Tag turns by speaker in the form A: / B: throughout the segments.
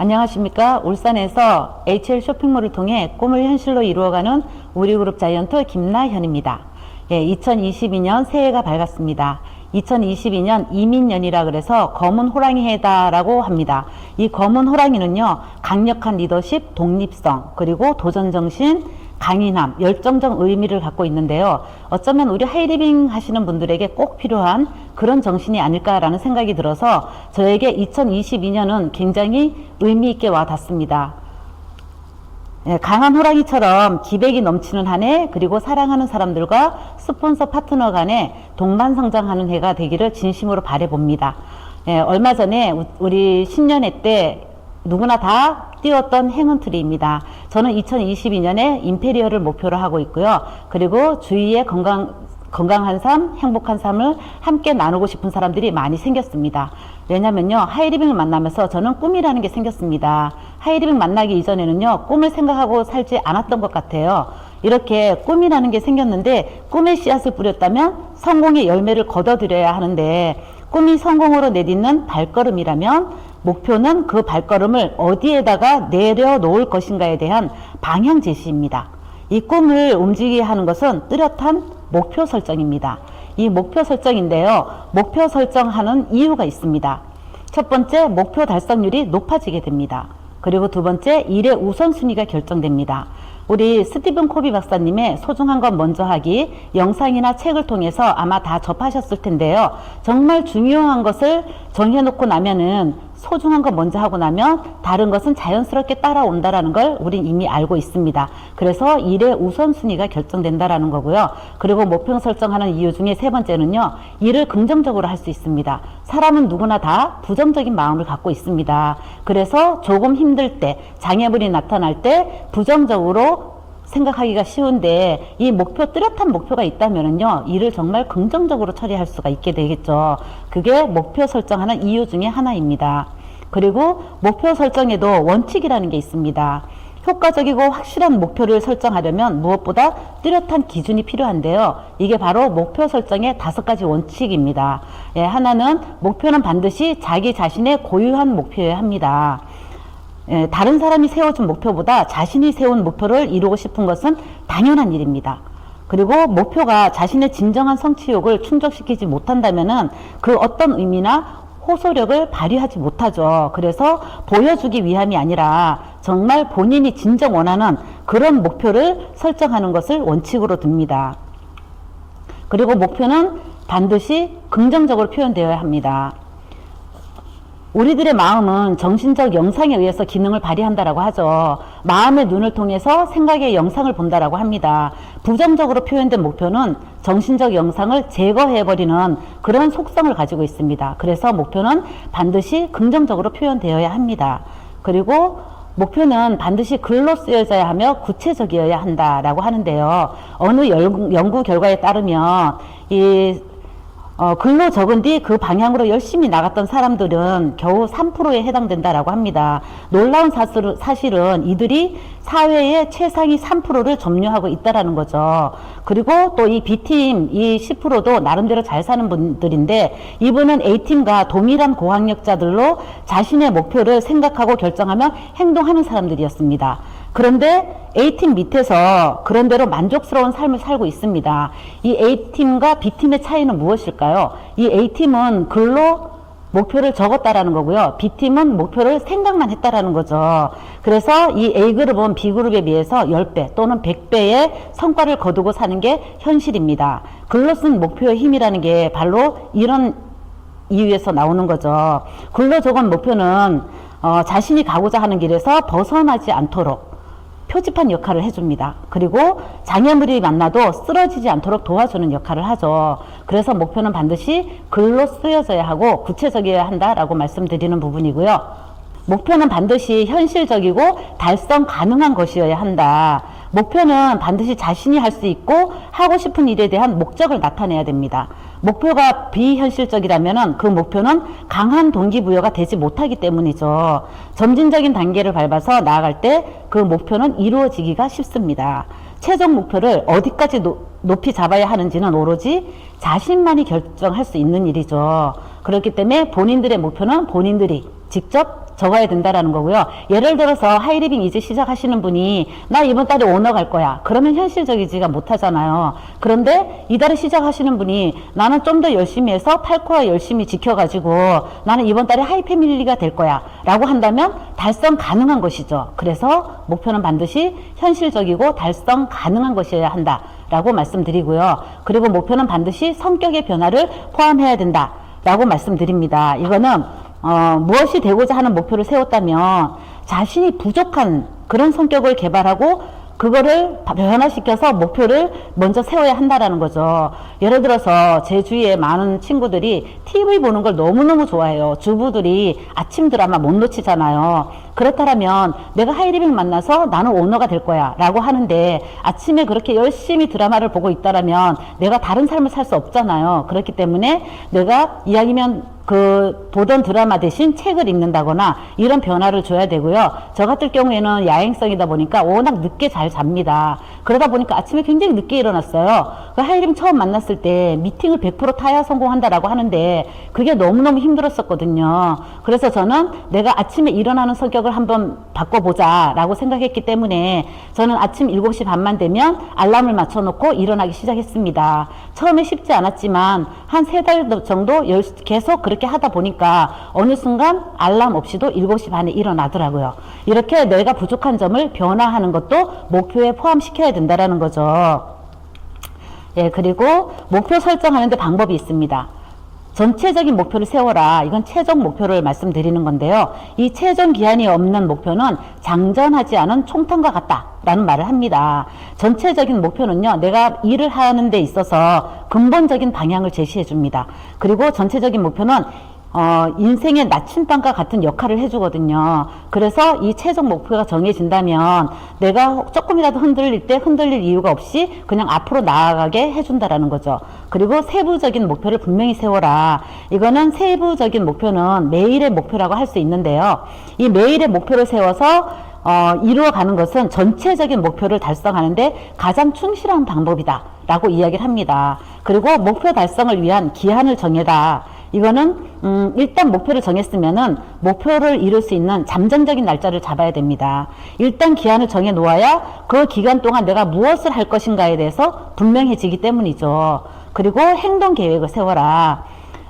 A: 안녕하십니까. 울산에서 HL 쇼핑몰을 통해 꿈을 현실로 이루어가는 우리그룹 자이언트 김나현입니다. 예, 2022년 새해가 밝았습니다. 2022년 이민년이라 그래서 검은 호랑이 해다라고 합니다. 이 검은 호랑이는요, 강력한 리더십, 독립성, 그리고 도전 정신, 강인함, 열정적 의미를 갖고 있는데요. 어쩌면 우리 하이리빙 하시는 분들에게 꼭 필요한 그런 정신이 아닐까라는 생각이 들어서 저에게 2022년은 굉장히 의미 있게 와 닿습니다. 예, 강한 호랑이처럼 기백이 넘치는 한 해, 그리고 사랑하는 사람들과 스폰서 파트너 간에 동반성장하는 해가 되기를 진심으로 바래봅니다. 예, 얼마 전에 우- 우리 신년회 때 누구나 다 띄웠던 행운트리입니다. 저는 2022년에 임페리얼을 목표로 하고 있고요. 그리고 주위에 건강, 건강한 삶, 행복한 삶을 함께 나누고 싶은 사람들이 많이 생겼습니다. 왜냐면요, 하이리빙을 만나면서 저는 꿈이라는 게 생겼습니다. 하이리빙 만나기 이전에는요, 꿈을 생각하고 살지 않았던 것 같아요. 이렇게 꿈이라는 게 생겼는데, 꿈의 씨앗을 뿌렸다면 성공의 열매를 거둬들여야 하는데, 꿈이 성공으로 내딛는 발걸음이라면, 목표는 그 발걸음을 어디에다가 내려놓을 것인가에 대한 방향 제시입니다. 이 꿈을 움직이게 하는 것은 뚜렷한 목표 설정입니다. 이 목표 설정인데요. 목표 설정하는 이유가 있습니다. 첫 번째, 목표 달성률이 높아지게 됩니다. 그리고 두 번째, 일의 우선순위가 결정됩니다. 우리 스티븐 코비 박사님의 소중한 건 먼저 하기 영상이나 책을 통해서 아마 다 접하셨을 텐데요. 정말 중요한 것을 정해놓고 나면은 소중한 거 먼저 하고 나면 다른 것은 자연스럽게 따라온다라는 걸 우린 이미 알고 있습니다. 그래서 일의 우선순위가 결정된다라는 거고요. 그리고 목표 설정하는 이유 중에 세 번째는요. 일을 긍정적으로 할 수 있습니다. 사람은 누구나 다 부정적인 마음을 갖고 있습니다. 그래서 조금 힘들 때, 장애물이 나타날 때 부정적으로 생각하기가 쉬운데 이 목표 뚜렷한 목표가 있다면은요 일을 정말 긍정적으로 처리할 수가 있게 되겠죠. 그게 목표 설정하는 이유 중에 하나입니다. 그리고 목표 설정에도 원칙이라는 게 있습니다. 효과적이고 확실한 목표를 설정하려면 무엇보다 뚜렷한 기준이 필요한데요. 이게 바로 목표 설정의 다섯 가지 원칙입니다. 예, 하나는 목표는 반드시 자기 자신의 고유한 목표여야 합니다. 예, 다른 사람이 세워준 목표보다 자신이 세운 목표를 이루고 싶은 것은 당연한 일입니다. 그리고 목표가 자신의 진정한 성취욕을 충족시키지 못한다면은 그 어떤 의미나 호소력을 발휘하지 못하죠. 그래서 보여주기 위함이 아니라 정말 본인이 진정 원하는 그런 목표를 설정하는 것을 원칙으로 둡니다. 그리고 목표는 반드시 긍정적으로 표현되어야 합니다. 우리들의 마음은 정신적 영상에 의해서 기능을 발휘한다라고 하죠. 마음의 눈을 통해서 생각의 영상을 본다라고 합니다. 부정적으로 표현된 목표는 정신적 영상을 제거해버리는 그런 속성을 가지고 있습니다. 그래서 목표는 반드시 긍정적으로 표현되어야 합니다. 그리고 목표는 반드시 글로 쓰여져야 하며 구체적이어야 한다라고 하는데요. 어느 연- 연구 결과에 따르면 이 어, 글로 적은 뒤 그 방향으로 열심히 나갔던 사람들은 겨우 3%에 해당된다라고 합니다. 놀라운 사실은, 사실은 이들이 사회의 최상위 3%를 점유하고 있다라는 거죠. 그리고 또 이 B팀 이 10%도 나름대로 잘 사는 분들인데 이분은 A팀과 동일한 고학력자들로 자신의 목표를 생각하고 결정하며 행동하는 사람들이었습니다. 그런데 A팀 밑에서 그런대로 만족스러운 삶을 살고 있습니다. 이 A팀과 B팀의 차이는 무엇일까요? 이 A팀은 글로 목표를 적었다라는 거고요. B팀은 목표를 생각만 했다라는 거죠. 그래서 이 A그룹은 B그룹에 비해서 10배 또는 100배의 성과를 거두고 사는 게 현실입니다. 글로 쓴 목표의 힘이라는 게 바로 이런 이유에서 나오는 거죠. 글로 적은 목표는 어, 자신이 가고자 하는 길에서 벗어나지 않도록 표지판 역할을 해줍니다. 그리고 장애물이 만나도 쓰러지지 않도록 도와주는 역할을 하죠. 그래서 목표는 반드시 글로 쓰여져야 하고 구체적이어야 한다라고 말씀드리는 부분이고요. 목표는 반드시 현실적이고 달성 가능한 것이어야 한다. 목표는 반드시 자신이 할 수 있고 하고 싶은 일에 대한 목적을 나타내야 됩니다. 목표가 비현실적이라면 그 목표는 강한 동기부여가 되지 못하기 때문이죠. 점진적인 단계를 밟아서 나아갈 때 그 목표는 이루어지기가 쉽습니다. 최종 목표를 어디까지 노, 높이 잡아야 하는지는 오로지 자신만이 결정할 수 있는 일이죠. 그렇기 때문에 본인들의 목표는 본인들이 직접 적어야 된다라는 거고요. 예를 들어서 하이리빙 이제 시작하시는 분이 나 이번 달에 오너 갈 거야. 그러면 현실적이지가 못하잖아요. 그런데 이달에 시작하시는 분이 나는 좀 더 열심히 해서 8코어 열심히 지켜가지고 나는 이번 달에 하이패밀리가 될 거야. 라고 한다면 달성 가능한 것이죠. 그래서 목표는 반드시 현실적이고 달성 가능한 것이어야 한다. 라고 말씀드리고요. 그리고 목표는 반드시 성격의 변화를 포함해야 된다. 라고 말씀드립니다. 이거는 어, 무엇이 되고자 하는 목표를 세웠다면 자신이 부족한 그런 성격을 개발하고 그거를 변화시켜서 목표를 먼저 세워야 한다라는 거죠. 예를 들어서 제 주위에 많은 친구들이 TV 보는 걸 너무너무 좋아해요. 주부들이 아침 드라마 못 놓치잖아요. 그렇다면 내가 하이리빙 만나서 나는 오너가 될 거야 라고 하는데 아침에 그렇게 열심히 드라마를 보고 있다라면 내가 다른 삶을 살 수 없잖아요. 그렇기 때문에 내가 이야기면 그 보던 드라마 대신 책을 읽는다거나 이런 변화를 줘야 되고요. 저 같은 경우에는 야행성이다 보니까 워낙 늦게 잘 잡니다. 그러다 보니까 아침에 굉장히 늦게 일어났어요. 그 하이림 처음 만났을 때 미팅을 100% 타야 성공한다라고 하는데 그게 너무너무 힘들었었거든요. 그래서 저는 내가 아침에 일어나는 성격 을 한번 바꿔보자라고 생각했기 때문에 저는 아침 7시 반만 되면 알람을 맞춰놓고 일어나기 시작했습니다. 처음에 쉽지 않았지만 한 세 달 정도 열- 계속 그렇게 하다 보니까 어느 순간 알람 없이도 7시 반에 일어나더라고요. 이렇게 내가 부족한 점을 변화하는 것도 목표에 포함시켜야 된다라는 거죠. 예, 그리고 목표 설정하는데 방법이 있습니다. 전체적인 목표를 세워라. 이건 최종 목표를 말씀드리는 건데요. 이 최종 기한이 없는 목표는 장전하지 않은 총탄과 같다 라는 말을 합니다. 전체적인 목표는요, 내가 일을 하는 데 있어서 근본적인 방향을 제시해 줍니다. 그리고 전체적인 목표는 어, 인생의 나침반과 같은 역할을 해주거든요. 그래서 이 최종 목표가 정해진다면 내가 조금이라도 흔들릴 때 흔들릴 이유가 없이 그냥 앞으로 나아가게 해준다라는 거죠. 그리고 세부적인 목표를 분명히 세워라. 이거는 세부적인 목표는 매일의 목표라고 할 수 있는데요. 이 매일의 목표를 세워서 어, 이루어가는 것은 전체적인 목표를 달성하는데 가장 충실한 방법이다. 라고 이야기를 합니다. 그리고 목표 달성을 위한 기한을 정해라. 이거는 음, 일단 목표를 정했으면은 목표를 이룰 수 있는 잠정적인 날짜를 잡아야 됩니다. 일단 기한을 정해 놓아야 그 기간 동안 내가 무엇을 할 것인가에 대해서 분명해지기 때문이죠. 그리고 행동 계획을 세워라.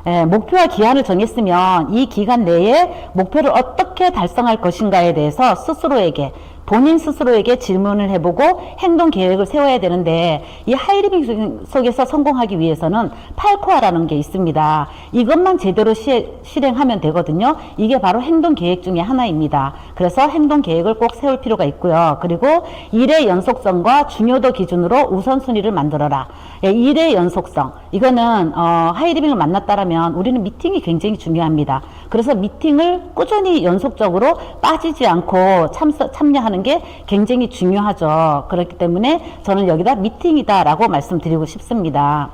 A: 예, 목표와 기한을 정했으면 이 기간 내에 목표를 어떻게 달성할 것인가에 대해서 스스로에게 본인 스스로에게 질문을 해보고 행동 계획을 세워야 되는데 이 하이리빙 속에서 성공하기 위해서는 8코어라는 게 있습니다. 이것만 제대로 시, 실행하면 되거든요. 이게 바로 행동 계획 중에 하나입니다. 그래서 행동 계획을 꼭 세울 필요가 있고요. 그리고 일의 연속성과 중요도 기준으로 우선순위를 만들어라. 예, 일의 연속성. 이거는 어, 하이리빙을 만났다라면 우리는 미팅이 굉장히 중요합니다. 그래서 미팅을 꾸준히 연속적으로 빠지지 않고 참, 참여하는 게 굉장히 중요하죠. 그렇기 때문에 저는 여기다 미팅이다라고 말씀드리고 싶습니다.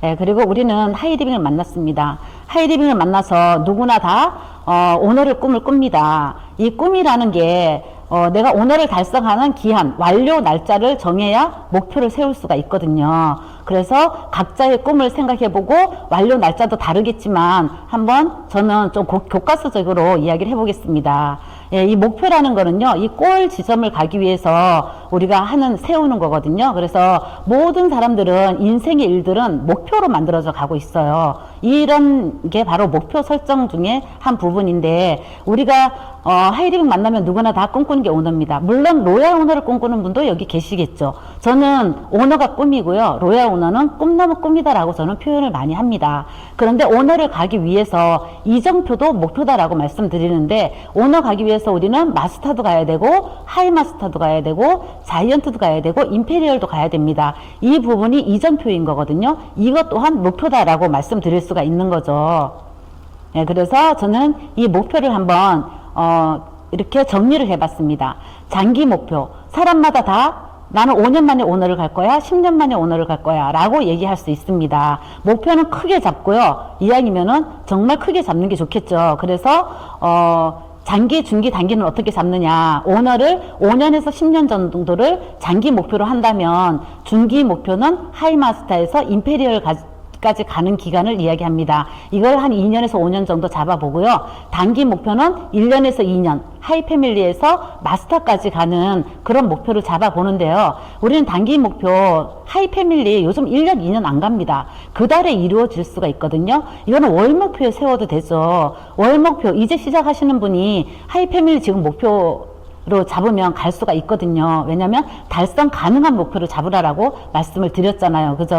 A: 네, 그리고 우리는 하이리빙을 만났습니다. 하이리빙을 만나서 누구나 다 어, 오너를 꿈을 꿉니다. 이 꿈이라는 게 어, 내가 오너를 달성하는 기한, 완료 날짜를 정해야 목표를 세울 수가 있거든요. 그래서 각자의 꿈을 생각해보고 완료 날짜도 다르겠지만 한번 저는 좀 고, 교과서적으로 이야기를 해보겠습니다. 예, 이 목표라는 거는요, 이 골 지점을 가기 위해서 우리가 하는, 세우는 거거든요. 그래서 모든 사람들은 인생의 일들은 목표로 만들어져 가고 있어요. 이런 게 바로 목표 설정 중에 한 부분인데, 우리가 어, 하이리빙 만나면 누구나 다 꿈꾸는 게 오너입니다. 물론 로얄 오너를 꿈꾸는 분도 여기 계시겠죠. 저는 오너가 꿈이고요. 로얄 오너 는 꿈나무 꿈이다라고 저는 표현을 많이 합니다. 그런데 오너를 가기 위해서 이정표도 목표다라고 말씀드리는데 오너 가기 위해서 우리는 마스터도 가야 되고 하이 마스터도 가야 되고 자이언트도 가야 되고 임페리얼도 가야 됩니다. 이 부분이 이정표인 거거든요. 이것 또한 목표다라고 말씀드릴 수가 있는 거죠. 네, 그래서 저는 이 목표를 한번 어, 이렇게 정리를 해봤습니다. 장기 목표. 사람마다 다 나는 5년 만에 오너를 갈 거야, 10년 만에 오너를 갈 거야, 라고 얘기할 수 있습니다. 목표는 크게 잡고요. 이왕이면은 정말 크게 잡는 게 좋겠죠. 그래서, 어, 장기, 중기, 단기는 어떻게 잡느냐. 오너를 5년에서 10년 정도를 장기 목표로 한다면, 중기 목표는 하이마스터에서 임페리얼 가, 까지 가는 기간을 이야기합니다. 이걸 한 2년에서 5년 정도 잡아보고요. 단기 목표는 1년에서 2년, 하이패밀리에서 마스터까지 가는 그런 목표를 잡아보는데요. 우리는 단기 목표 하이패밀리 요즘 1년, 2년 안 갑니다. 그 달에 이루어질 수가 있거든요. 이거는 월 목표에 세워도 되죠. 월 목표, 이제 시작하시는 분이 하이패밀리 지금 목표 로 잡으면 갈 수가 있거든요. 왜냐하면 달성 가능한 목표를 잡으라라고 말씀을 드렸잖아요. 그죠?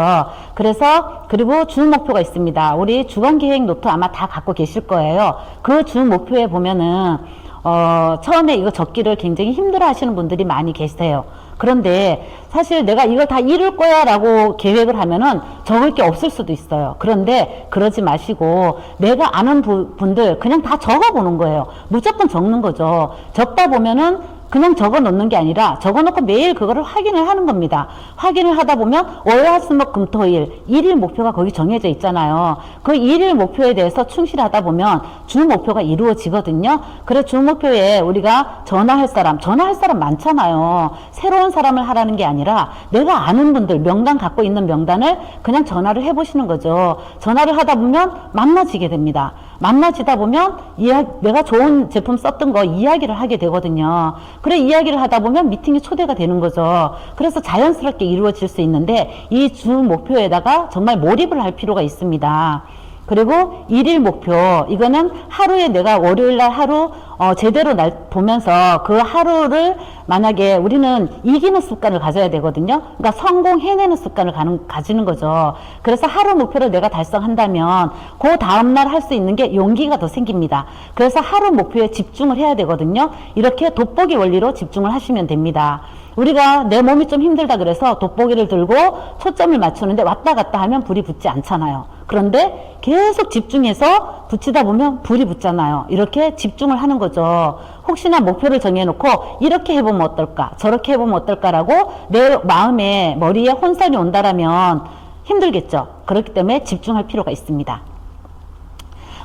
A: 그래서 그리고 주 목표가 있습니다. 우리 주간 계획 노트 아마 다 갖고 계실 거예요. 그 주 목표에 보면은 어, 처음에 이거 적기를 굉장히 힘들어 하시는 분들이 많이 계세요. 그런데 사실 내가 이걸 다 이룰 거야 라고 계획을 하면은 적을 게 없을 수도 있어요. 그런데 그러지 마시고 내가 아는 부- 분들 그냥 다 적어 보는 거예요. 무조건 적는 거죠. 적다 보면은 그냥 적어 놓는 게 아니라 적어 놓고 매일 그거를 확인을 하는 겁니다. 확인을 하다 보면 월화수목 금토일 일일 목표가 거기 정해져 있잖아요. 그 일일 목표에 대해서 충실하다 보면 주 목표가 이루어지거든요. 그래 주 목표에 우리가 전화할 사람, 전화할 사람 많잖아요. 새로운 사람을 하라는 게 아니라 내가 아는 분들 명단 갖고 있는 명단을 그냥 전화를 해 보시는 거죠. 전화를 하다 보면 만나지게 됩니다. 만나지다 보면 이야, 내가 좋은 제품 썼던 거 이야기를 하게 되거든요. 그래 이야기를 하다 보면 미팅에 초대가 되는 거죠. 그래서 자연스럽게 이루어질 수 있는데 이 주 목표에다가 정말 몰입을 할 필요가 있습니다. 그리고 일일 목표 이거는 하루에 내가 월요일 날 하루 어, 제대로 날 보면서 그 하루를 만약에 우리는 이기는 습관을 가져야 되거든요. 그러니까 성공 해내는 습관을 가는, 가지는 거죠. 그래서 하루 목표를 내가 달성한다면 그 다음 날 할 수 있는 게 용기가 더 생깁니다. 그래서 하루 목표에 집중을 해야 되거든요. 이렇게 돋보기 원리로 집중을 하시면 됩니다. 우리가 내 몸이 좀 힘들다 그래서 돋보기를 들고 초점을 맞추는데 왔다 갔다 하면 불이 붙지 않잖아요. 그런데 계속 집중해서 붙이다 보면 불이 붙잖아요. 이렇게 집중을 하는 거죠. 혹시나 목표를 정해놓고 이렇게 해보면 어떨까, 저렇게 해보면 어떨까라고 내 마음에, 머리에 혼선이 온다라면 힘들겠죠. 그렇기 때문에 집중할 필요가 있습니다.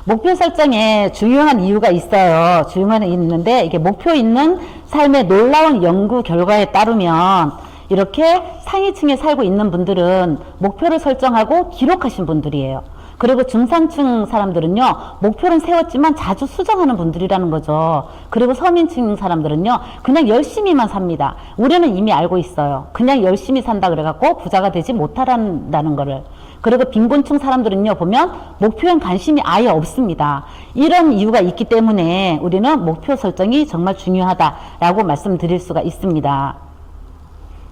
A: 목표 설정에 중요한 이유가 있어요. 중요한 이유가 있는데 이게 목표 있는 삶의 놀라운 연구 결과에 따르면 이렇게 상위층에 살고 있는 분들은 목표를 설정하고 기록하신 분들이에요. 그리고 중산층 사람들은요, 목표는 세웠지만 자주 수정하는 분들이라는 거죠. 그리고 서민층 사람들은요, 그냥 열심히만 삽니다. 우리는 이미 알고 있어요. 그냥 열심히 산다 그래갖고 부자가 되지 못하란다는 거를. 그리고 빈곤층 사람들은요, 보면 목표엔 관심이 아예 없습니다. 이런 이유가 있기 때문에 우리는 목표 설정이 정말 중요하다라고 말씀드릴 수가 있습니다.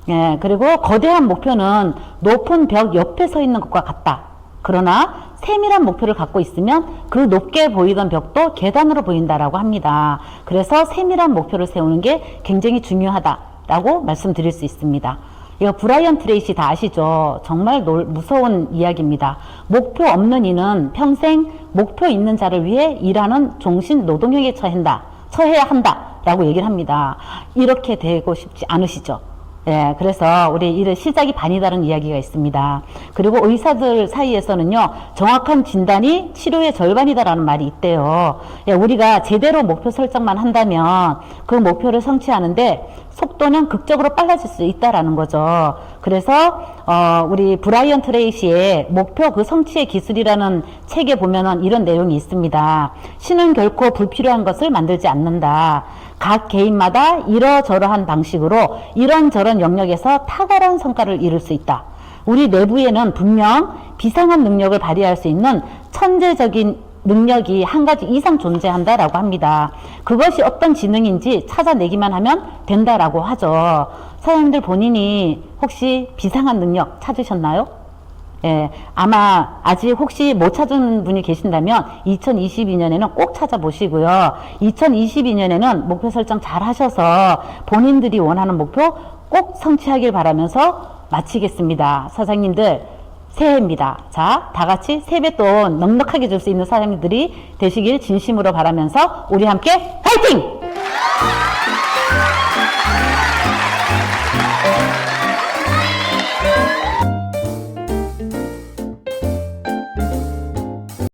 A: 예, 그리고 거대한 목표는 높은 벽 옆에 서 있는 것과 같다. 그러나 세밀한 목표를 갖고 있으면 그 높게 보이던 벽도 계단으로 보인다라고 합니다. 그래서 세밀한 목표를 세우는 게 굉장히 중요하다라고 말씀드릴 수 있습니다. 이거 브라이언 트레이시 다 아시죠? 정말 놀, 무서운 이야기입니다. 목표 없는 이는 평생 목표 있는 자를 위해 일하는 종신 노동력에 처한다, 처해야 한다 라고 얘기를 합니다. 이렇게 되고 싶지 않으시죠? 예, 그래서 우리 이 시작이 반이다는 이야기가 있습니다. 그리고 의사들 사이에서는요, 정확한 진단이 치료의 절반이다라는 말이 있대요. 예, 우리가 제대로 목표 설정만 한다면 그 목표를 성취하는데 속도는 극적으로 빨라질 수 있다라는 거죠. 그래서 어, 우리 브라이언 트레이시의 목표 그 성취의 기술이라는 책에 보면은 이런 내용이 있습니다. 신은 결코 불필요한 것을 만들지 않는다. 각 개인마다 이러저러한 방식으로 이런저런 영역에서 탁월한 성과를 이룰 수 있다. 우리 내부에는 분명 비상한 능력을 발휘할 수 있는 천재적인 능력이 한 가지 이상 존재한다라고 합니다. 그것이 어떤 지능인지 찾아내기만 하면 된다라고 하죠. 사장님들 본인이 혹시 비상한 능력 찾으셨나요? 예, 아마 아직 혹시 못 찾은 분이 계신다면 2022년에는 꼭 찾아보시고요. 2022년에는 목표 설정 잘 하셔서 본인들이 원하는 목표 꼭 성취하길 바라면서 마치겠습니다. 사장님들, 새해입니다. 자, 다 같이 세뱃돈 넉넉하게 줄 수 있는 사장님들이 되시길 진심으로 바라면서 우리 함께 화이팅!